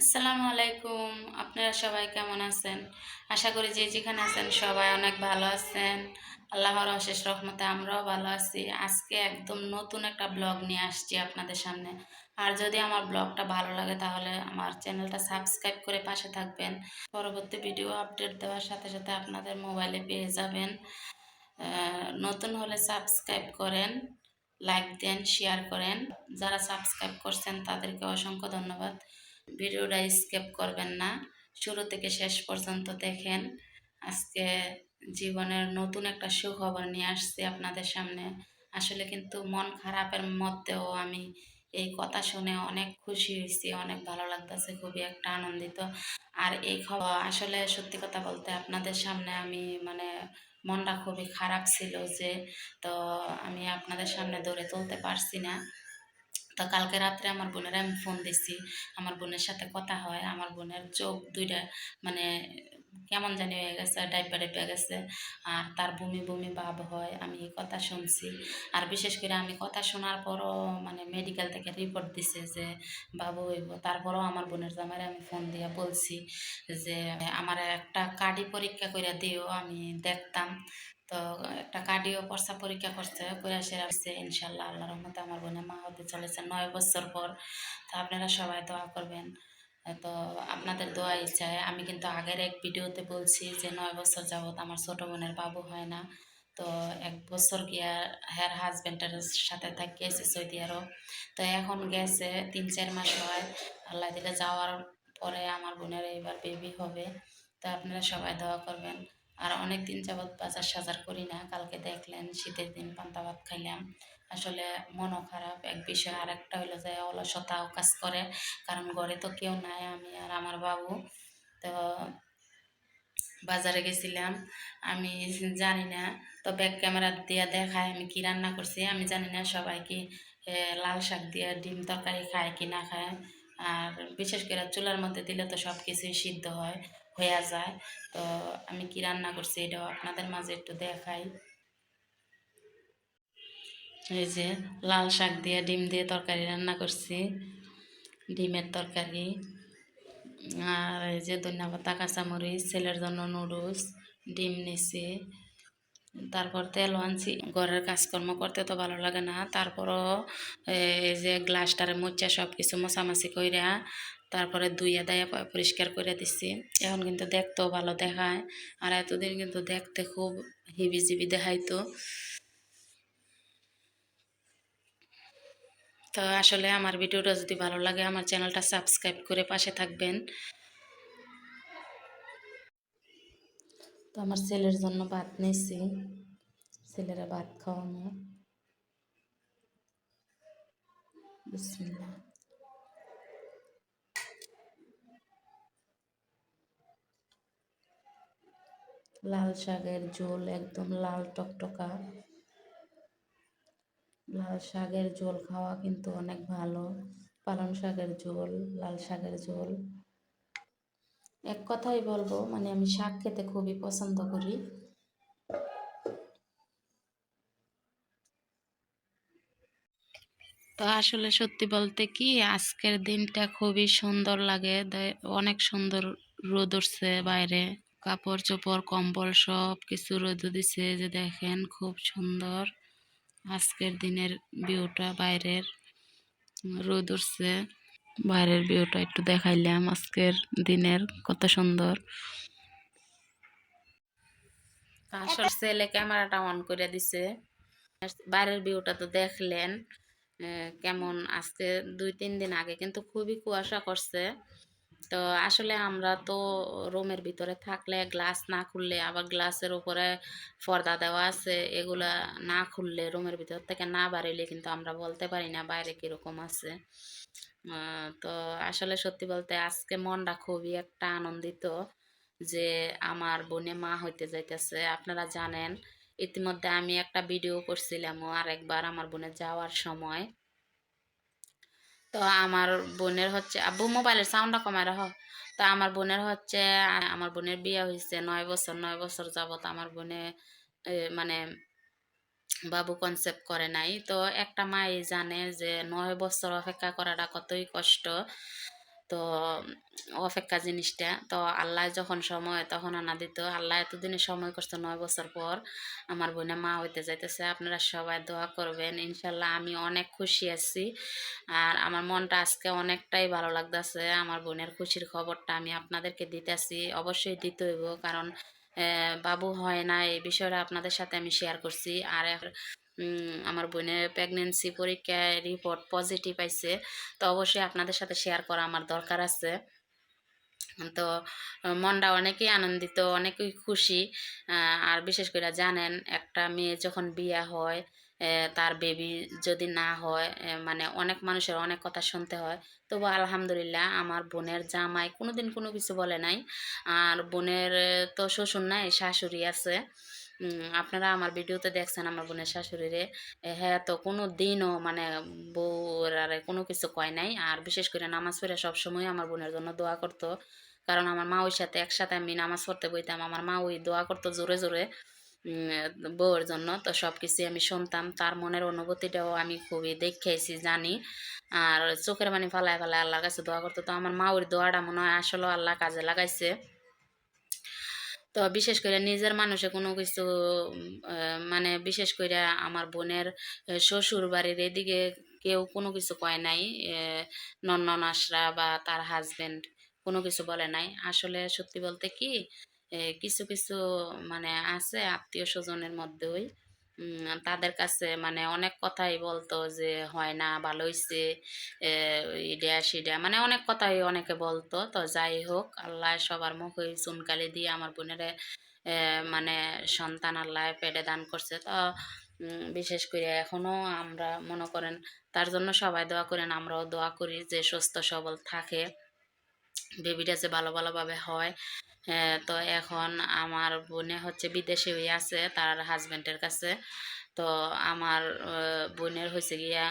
আসসালামু আলাইকুম। আপনারা সবাই কেমন আছেন? আশা করি যে যেখানে আছেন সবাই অনেক ভালো আছেন। আল্লাহর অশেষ রহমতে আমরাও ভালো আছি। আজকে একদম নতুন একটা ব্লগ নিয়ে আসছি আপনাদের সামনে। আর যদি আমার ব্লগটা ভালো লাগে তাহলে আমার চ্যানেলটা সাবস্ক্রাইব করে পাশে থাকবেন। পরবর্তী ভিডিও আপডেট দেওয়ার সাথে সাথে আপনাদের মোবাইলে পেয়ে যাবেন। নতুন হলে সাবস্ক্রাইব করেন, লাইক দেন, শেয়ার করেন। যারা সাবস্ক্রাইব করছেন তাদেরকে অসংখ্য ধন্যবাদ। ভিডিওটা স্কেপ করবেন না। শুরু থেকে শেষ পর্যন্ত দেখেন। আজকে জীবনের নতুন একটা সুখবর নিয়ে আসছি আপনাদের সামনে। আসলে কিন্তু মন খারাপের মধ্যেও আমি এই কথা শুনে অনেক খুশি হয়েছি, অনেক ভালো লাগতেছে, খুবই একটা আনন্দিত। আর এই খবর আসলে সত্যি কথা বলতে আপনাদের সামনে আমি মানে মনটা খুবই খারাপ ছিল যে, তো আমি আপনাদের সামনে ধরে তুলতে পারছি না। তো কালকে রাত্রে আমার বোনের আমি ফোন দিছি। আমার বোনের সাথে কথা হয়, আমার বোনের চোখ দুইটা মানে কেমন জানি হয়ে গেছে ডাইপা ডাইপা গেছে। আর তার বমি বমি ভাব হয়, আমি কথা শুনছি। আর বিশেষ করে আমি কথা শোনার পরও মানে মেডিকেল থেকে রিপোর্ট দিছে যে বাবু হইব। তারপরও আমার বোনের জামাইরে আমি ফোন দিয়ে বলছি যে, আমার একটা কার্ডি পরীক্ষা করে দিও, আমি দেখতাম। তো, একটা কার্ডিও পর্সা পরীক্ষা করছে করে সেরে আসছে ইনশাল্লাহ আল্লাহ রহমতে আমার বোনের মা হতে চলেছে নয় বছর পর। তো আপনারা সবাই দোয়া করবেন। তো, আপনাদের দোয়া চাই। আমি কিন্তু আগের এক ভিডিওতে বলছি যে, নয় বছর যাবত আমার ছোট বোনের বাবু হয় না। তো, এক বছর গিয়া হ্যার হাজব্যান্ডের সাথে থাকিয়েছে সৌদি আরব। তো, এখন গেছে, তিন চার মাস হয়। আল্লাহ দিলে যাওয়ার পরে আমার বোনের এইবার বেবি হবে। তো, আপনারা সবাই দোয়া করবেন। আর অনেক দিন যাবৎ বাজার সাজার করি না। কালকে দেখলেন শীতের দিন পান্তা ভাত খাইলাম। আসলে মনও খারাপ। এক বিষয় আর একটা হলো যে অলসতাও কাজ করে। কারণ ঘরে তো কেউ নাই, আমি আর আমার বাবু। তো বাজারে গেছিলাম। আমি জানি না। তো ব্যাক ক্যামেরা দিয়ে দেখায় আমি কি রান্না করছি। আমি জানি না সবাই কি লাল শাক দিয়ে ডিম তরকারি খায় কি না খায়। আর বিশেষ করে চুলার মধ্যে দিলে তো সব কিছুই সিদ্ধ হয়। হয়ে যায়। তো আমি কি রান্না করছি এটাও আপনাদের মাঝে একটু দেখাই। এই যে লাল শাক দিয়ে ডিম দিয়ে তরকারি রান্না করছি, ডিমের তরকারি। আর এই যে ধনিয়া পাতা, কাঁচামরিচ, ছেলের জন্য নুডলস, ডিম নিছি। তারপর তেল আনছি, ঘরের কাজকর্ম করতে তো ভালো লাগে না। তারপরও এই যে গ্লাসটারে মুচা সব কিছু মোছামাছি কইরা তারপরে দুইয়া দাইয়া পরিষ্কার করে দিচ্ছি এখন কিন্তু দেখতেও ভালো দেখায়। আর এতদিন কিন্তু দেখতে খুব হিবি জিবি দেখাইতো। তো আসলে আমার ভিডিওটা যদি ভালো লাগে, আমার চ্যানেলটা সাবস্ক্রাইব করে পাশে থাকবেন। তো আমার ছেলের জন্য ভাত নিয়েছি। ছেলেরা ভাত খাওয়ানো। বিসমিল্লাহ। লাল শাকের ঝোল একদম লাল টকটকা। লাল শাকের ঝোল খাওয়া কিন্তু অনেক ভালো। পালং শাকের ঝোল, লাল শাকের ঝোল। এক কথাই বলব মানে আমি শাক খেতে খুবই পছন্দ করি। তো আসলে সত্যি বলতে কি, আজকের দিনটা খুবই সুন্দর লাগে। অনেক সুন্দর রোদ উঠছে বাইরে। কাপড় চোপড় কম্বল সব কিছু রোদ দিছে যে দেখেন খুব সুন্দর। আজকের দিনের ভিউটা বাইরের রোদ উঠছে। বাইরের ভিউটা একটু দেখাইলাম আজকের দিনের কত সুন্দর। আসল ছেলে ক্যামেরাটা অন করে দিছে। বাইরের ভিউটা তো দেখলেন কেমন? আজকে দুই, তিন দিন আগে কিন্তু খুবই কুয়াশা করছে। তো আসলে আমরা তো রুমের ভিতরে থাকলে গ্লাস না খুললে আবার গ্লাসের উপরে পর্দা দেওয়া আছে, এগুলা না খুললে রুমের ভিতর থেকে না বাড়িলে কিন্তু আমরা বলতে পারি না বাইরে কীরকম আছে। তো আসলে সত্যি বলতে আজকে মনটা খুবই একটা আনন্দিত যে আমার বোনে মা হইতে যাইতেছে। আপনারা জানেন, ইতিমধ্যে আমি একটা ভিডিও করছিলাম আর একবার আমার বোনে যাওয়ার সময়। তো আমার বোনের হচ্ছে, আব্বু মোবাইলের সাউন্ডটা কমায় রাখো। তো আমার বোনের হচ্ছে, আমার বোনের বিয়ে হয়েছে নয় বছর নয় বছর যাবত আমার বোনে মানে বাবু কনসেপ্ট করে নাই। তো একটা মাই জানে যে নয় বছর অপেক্ষা করাটা কতই কষ্ট। তো অপেক্ষা জিনিসটা। তো আল্লাহ যখন সময়, তখন আনা দিত। আল্লাহ এতদিনে সময় করছে, নয় বছর পর আমার বোনে মা হইতে যাইতেছে। আপনারা সবাই দোয়া করবেন, ইনশাল্লাহ আমি অনেক খুশি আছি। আর আমার মনটা আজকে অনেকটাই ভালো লাগতেছে। আমার বোনের খুশির খবরটা আমি আপনাদেরকে দিতেছি, অবশ্যই দিতে হইব। কারণ বাবু হয় না, এই বিষয়টা আপনাদের সাথে আমি শেয়ার করছি। আর আমার বোনের প্রেগনেন্সি পরীক্ষায় রিপোর্ট পজিটিভ আইছে। তো অবশ্যই আপনাদের সাথে শেয়ার করা আমার দরকার আছে। তো, মনটা অনেকেই আনন্দিত, অনেকেই খুশি। আর বিশেষ করে জানেন, একটা মেয়ে যখন বিয়ে হয় তার বেবি যদি না হয় মানে অনেক মানুষের অনেক কথা শুনতে হয়। তবু আলহামদুলিল্লাহ আমার বোনের জামাই কোনোদিন কোনো কিছু বলে নাই। আর বোনের, তো শ্বশুর নাই, শাশুড়ি আছে। আপনারা আমার ভিডিওতে দেখছেন আমার বোনের শাশুড়িরে। হ্যাঁ তো কোনো দিনও মানে বউর আর কোনো কিছু কয় নাই। আর বিশেষ করে নামাজ পড়ে সবসময় আমার বোনের জন্য দোয়া করতো। কারণ আমার মা ওই সাথে একসাথে আমি নামাজ পড়তে বইতাম। আমার মা ওই দোয়া করতো জোরে জোরে বউয়ের জন্য। তো সব কিছুই আমি শুনতাম। তার মনের অনুভূতিটাও আমি খুবই দেখেছি জানি। আর চোখের মানে ফালায় ফালায় আল্লাহর কাছে দোয়া করতো। তো আমার মা ওই দোয়াটা মনে হয় আসলে আল্লাহ কাজে লাগাইছে। তো বিশেষ করে নিজের মানুষে কোনো কিছু মানে বিশেষ করে আমার বোনের শ্বশুর বাড়ির এদিকে কেউ কোনো কিছু কয় নাই আশরা বা তার হাজবেন্ড কোনো কিছু বলে নাই। আসলে সত্যি বলতে কি কিছু কিছু মানে আছে আত্মীয় স্বজনের মধ্যে উম, তাদের কাছে মানে অনেক কথাই বলতো যে, হয় না, ভালো হইছে ইডা সিডা মানে অনেক কথাই অনেকে বলতো। তো যাই হোক, আল্লাহ সবার মুখে চুনকালি দিয়ে আমার বোনেরে মানে সন্তান আল্লাহ পেটে দান করছে। তো বিশেষ করে এখনও আমরা মনে করেন তার জন্য সবাই দোয়া করেন, আমরাও দোয়া করি যে, সুস্থ, সবল থাকে। বেবিটা যে ভালো, ভালোভাবে হয় হ্যাঁ, তো এখন আমার বোনে হচ্ছে বিদেশে হয়ে আছে তার হাজবেন্ডের কাছে। তো আমার বোনের হয়েছে গিয়া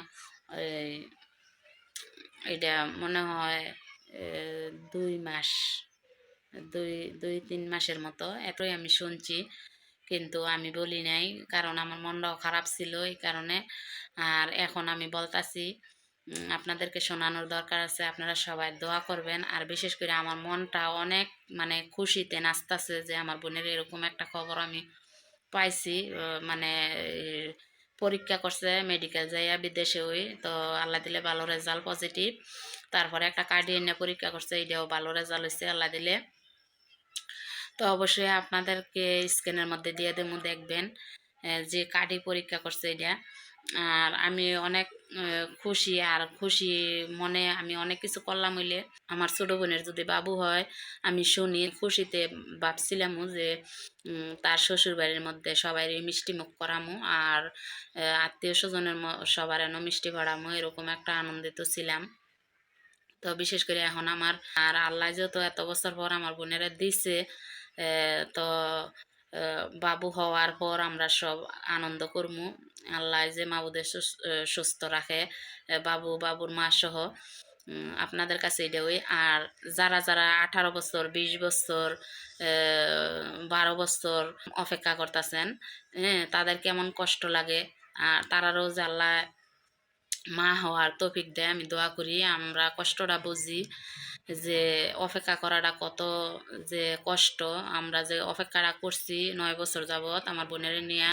এটা মনে হয় দুই মাস দুই দুই তিন মাসের মতো এতই আমি শুনছি। কিন্তু আমি বলি নাই কারণ আমার মনটাও খারাপ ছিল এই কারণে। আর এখন আমি বলতাছি আপনাদেরকে শোনানোর দরকার আছে। আপনারা সবাই দোয়া করবেন। আর বিশেষ করে আমার মনটা অনেক মানে খুশিতে নাচতাছে যে আমার বোনের এরকম একটা খবর আমি পাইছি। মানে পরীক্ষা করছে মেডিকেল যাইয়া বিদেশে ওই। তো আল্লাহ দিলে ভালো রেজাল্ট পজিটিভ তারপরে একটা কার্ডিয়ান পরীক্ষা করছে, এটাও ভালো রেজাল্ট হয়েছে আল্লাহ দিলে। তো অবশ্যই আপনাদেরকে স্ক্যানের মধ্যে দিয়ে দেবো, দেখবেন যে কার্ডি পরীক্ষা করছে এটা। আর আমি অনেক খুশি আর খুশি মনে আমি অনেক কিছু করলাম হইলে আমার ছোট বোনের যদি বাবু হয়, আমি শুনি খুশিতে ভাবছিলামও যে তার শ্বশুর বাড়ির মধ্যে সবাই মিষ্টি মুখ করামো আর আত্মীয় স্বজনের সবার এনে মিষ্টি করামো এরকম একটা আনন্দিত ছিলাম। তো বিশেষ করে এখন আমার, আর আল্লাহ যেহেতু এত বছর পর আমার বোনেরা দিছে তো বাবু হওয়ার পর আমরা সব আনন্দ করমু। আল্লাহ যে মাবুদের সুস- সুস্থ রাখে। বাবু, বাবুর মা সহ। আপনাদের কাছে এটা ওই। আর যারা যারা আঠারো বছর, বিশ বছর বারো বছর অপেক্ষা করতেছেন হ্যাঁ তাদের কেমন কষ্ট লাগে। আর তারারও যে আল্লাহ মা হওয়ার তৌফিক দেয়। আমি দোয়া করি, আমরা কষ্টটা বুঝি। যে অপেক্ষা করাটা কত যে কষ্ট। আমরা যে অপেক্ষাটা করছি নয় বছর যাবৎ আমার বোনের নিয়ে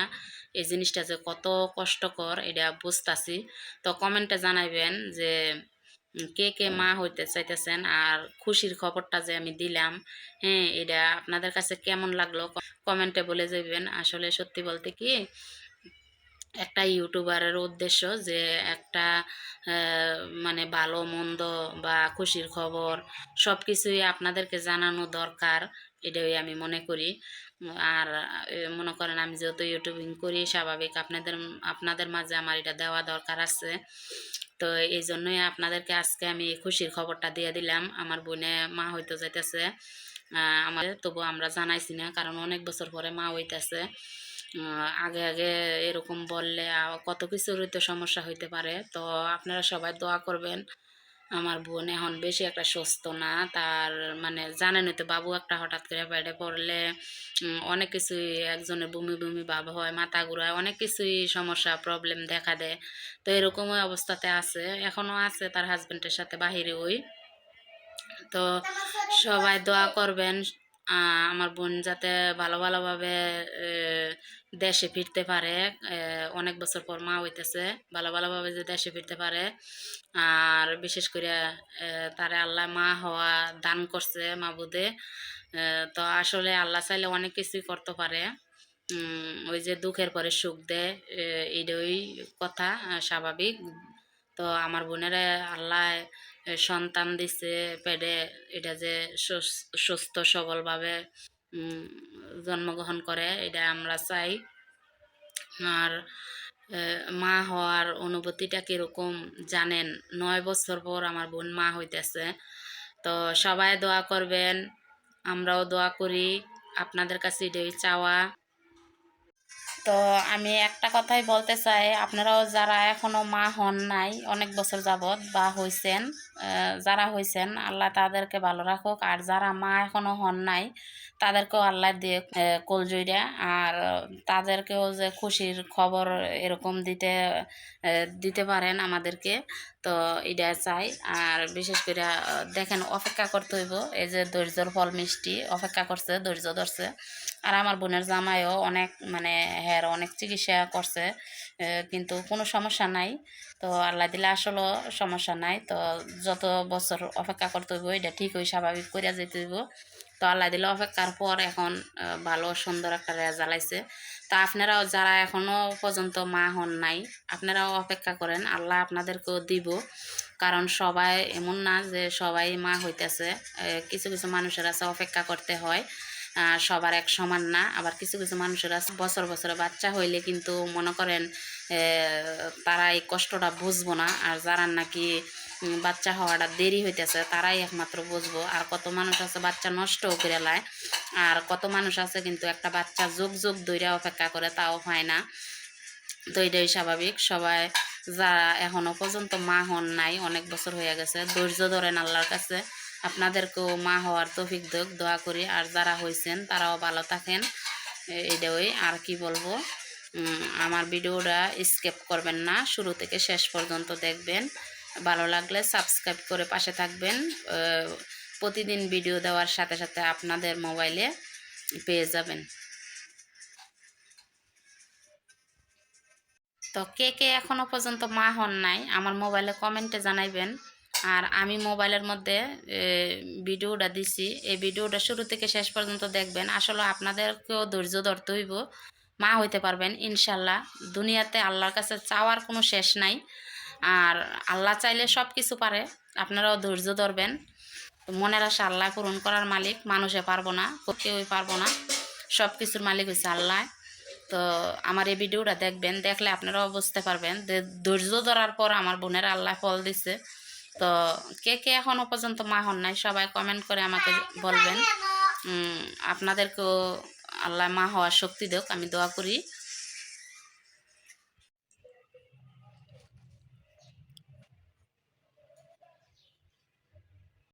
এই জিনিসটা যে কত কষ্টকর এটা বুঝতাছি। তো কমেন্টে জানাইবেন যে কে কে মা হইতে চাইতেছেন আর খুশির খবরটা যে আমি দিলাম হ্যাঁ এটা আপনাদের কাছে কেমন লাগল? কমেন্টে বলে যাবেন আসলে সত্যি বলতে কি একটা ইউটিউবারের উদ্দেশ্য যে একটা মানে ভালো, মন্দ বা খুশির খবর সব কিছুই আপনাদেরকে জানানো দরকার, এটাই আমি মনে করি। আর মনে করেন আমি যেহেতু ইউটিউবিং করি, স্বাভাবিক আপনাদের আপনাদের মাঝে আমার এটা দেওয়া দরকার আছে। তো এই জন্যই আপনাদেরকে আজকে আমি খুশির খবরটা দিয়ে দিলাম। আমার বোনে মা হইতে যাইতেছে আমাদের তবু আমরা জানাইছি না, কারণ অনেক বছর পরে মা হইতেছে। আগে আগে এরকম বললে কত কিছুরই তো সমস্যা হইতে পারে। তো আপনারা সবাই দোয়া করবেন, আমার বোন এখন বেশি একটা সুস্থ না, তার মানে জানেনই তো বাবু একটা হঠাৎ করে বেডে পড়লে অনেক কিছুই একজনের বমি বমি ভাব হয়, মাথা ঘুরায়, অনেক কিছুই সমস্যা প্রবলেম দেখা দেয়। তো এরকমই অবস্থাতে আছে এখনও আছে তার হাজবেন্ডের সাথে বাহিরে ওই। তো সবাই দোয়া করবেন আমার বোন যাতে ভালো ভালোভাবে দেশে ফিরতে পারে অনেক বছর পর মা হইতেছে ভালো ভালোভাবে যে দেশে ফিরতে পারে আর বিশেষ করে তারে আল্লাহ মা হওয়া দান করছে মাবুদে আহ, তো আসলে আল্লাহ চাইলে অনেক কিছুই করতে পারে। ওই যে দুঃখের পরে সুখ দেয় এটাই কথা স্বাভাবিক। তো আমার বোনেরা আল্লাহ সন্তান দিছে পেটে এটা যে সুস- সুস্থ, সবলভাবে জন্মগ্রহণ করে, এটা আমরা চাই। আর মা হওয়ার অনুভূতিটা কীরকম জানেন? নয় বছর পর আমার বোন মা হইতেছে। তো সবাই দোয়া করবেন, আমরাও দোয়া করি। আপনাদের কাছে এটাই চাওয়া। তো আমি একটা কথাই বলতে চাই আপনারাও যারা এখনও মা হন নাই অনেক বছর যাবত বা হইছেন আহ, যারা হয়েছেন আল্লাহ তাদেরকে ভালো রাখুক। আর যারা মা এখনও হন নাই তাদেরকেও আল্লাহ দিয়ে কলজইরা আর তাদেরকেও যে খুশির খবর এরকম দিতে দিতে পারেন আমাদেরকে তো এটা চাই। আর বিশেষ করে দেখেন অপেক্ষা করতে হইব। এই যে ধৈর্যর ফল মিষ্টি অপেক্ষা করছে ধৈর্য ধরছে। আর আমার বোনের জামাইও অনেক মানে হ্যার অনেক চিকিৎসা করছে কিন্তু কোনো সমস্যা নাই। তো আল্লাহ দিলে আসলেও সমস্যা নাই। তো যত বছর অপেক্ষা করতে হইব, এটা ঠিক হই স্বাভাবিক করিয়া যেতে হইব। তো আল্লাহ দিলে অপেক্ষার পর এখন ভালো সুন্দর একটা রেজাল্ট আইছে। তা আপনারাও যারা এখনও পর্যন্ত মা হন নাই, আপনারাও অপেক্ষা করেন। আল্লাহ আপনাদেরকেও দিব। কারণ সবাই এমন না যে সবাই মা হইতেছে। কিছু কিছু মানুষের আছে অপেক্ষা করতে হয়। সবার এক সমান না। আবার কিছু কিছু মানুষের আছে বছর, বছরে বাচ্চা হইলে কিন্তু মনে করেন তারা এই কষ্টটা বুঝব না। আর যারা নাকি বাচ্চা হওয়াটা দেরি হইতেছে, তারাই একমাত্র বুঝব। আর কত মানুষ আছে বাচ্চা নষ্টও করে লায়, আর কত মানুষ আছে কিন্তু একটা বাচ্চা যুগ যুগ ধরে অপেক্ষা করে, তাও হয় না। তো স্বাভাবিক। সবাই যারা এখনও পর্যন্ত মা হন নাই, অনেক বছর হয়ে গেছে, ধৈর্য ধরেন আল্লাহর কাছে। আপনাদেরকেও মা হওয়ার তৌফিক দেখ দোয়া করি। আর যারা হয়েছেন তারাও ভালো থাকেন। এটাই আর কি বলব? আমার ভিডিওটা স্কেপ করবেন না। শুরু থেকে শেষ পর্যন্ত দেখবেন। ভালো লাগলে সাবস্ক্রাইব করে পাশে থাকবেন। প্রতিদিন ভিডিও দেওয়ার সাথে সাথে আপনাদের মোবাইলে পেয়ে যাবেন। তো কে কে এখনও পর্যন্ত মা হন নাই, আমার মোবাইলে কমেন্টে জানাইবেন। আর আমি মোবাইলের মধ্যে ভিডিওটা দিছি। এই ভিডিওটা শুরু থেকে শেষ পর্যন্ত দেখবেন। আসলে আপনাদেরকেও ধৈর্য ধরতে হইব। মা হইতে পারবেন, ইনশাল্লাহ। দুনিয়াতে আল্লাহর কাছে চাওয়ার কোনো শেষ নাই। আর আল্লাহ চাইলে সব কিছু পারে। আপনারাও ধৈর্য ধরবেন। মনের আশা আল্লাহ পূরণ করার মালিক। মানুষে পারব না, কেউই পারব না। সব কিছুর মালিক হয়েছে আল্লাহ। তো আমার এই ভিডিওটা দেখবেন। দেখলে আপনারাও বুঝতে পারবেন ধৈর্য ধরার পর আমার বোনের আল্লাহ ফল দিছে। তো কে কে এখনও পর্যন্ত মা হন নাই, সবাই কমেন্ট করে আমাকে বলবেন। আপনাদেরকেও আল্লাহ মা হওয়ার শক্তি দেখ আমি দোয়া করি।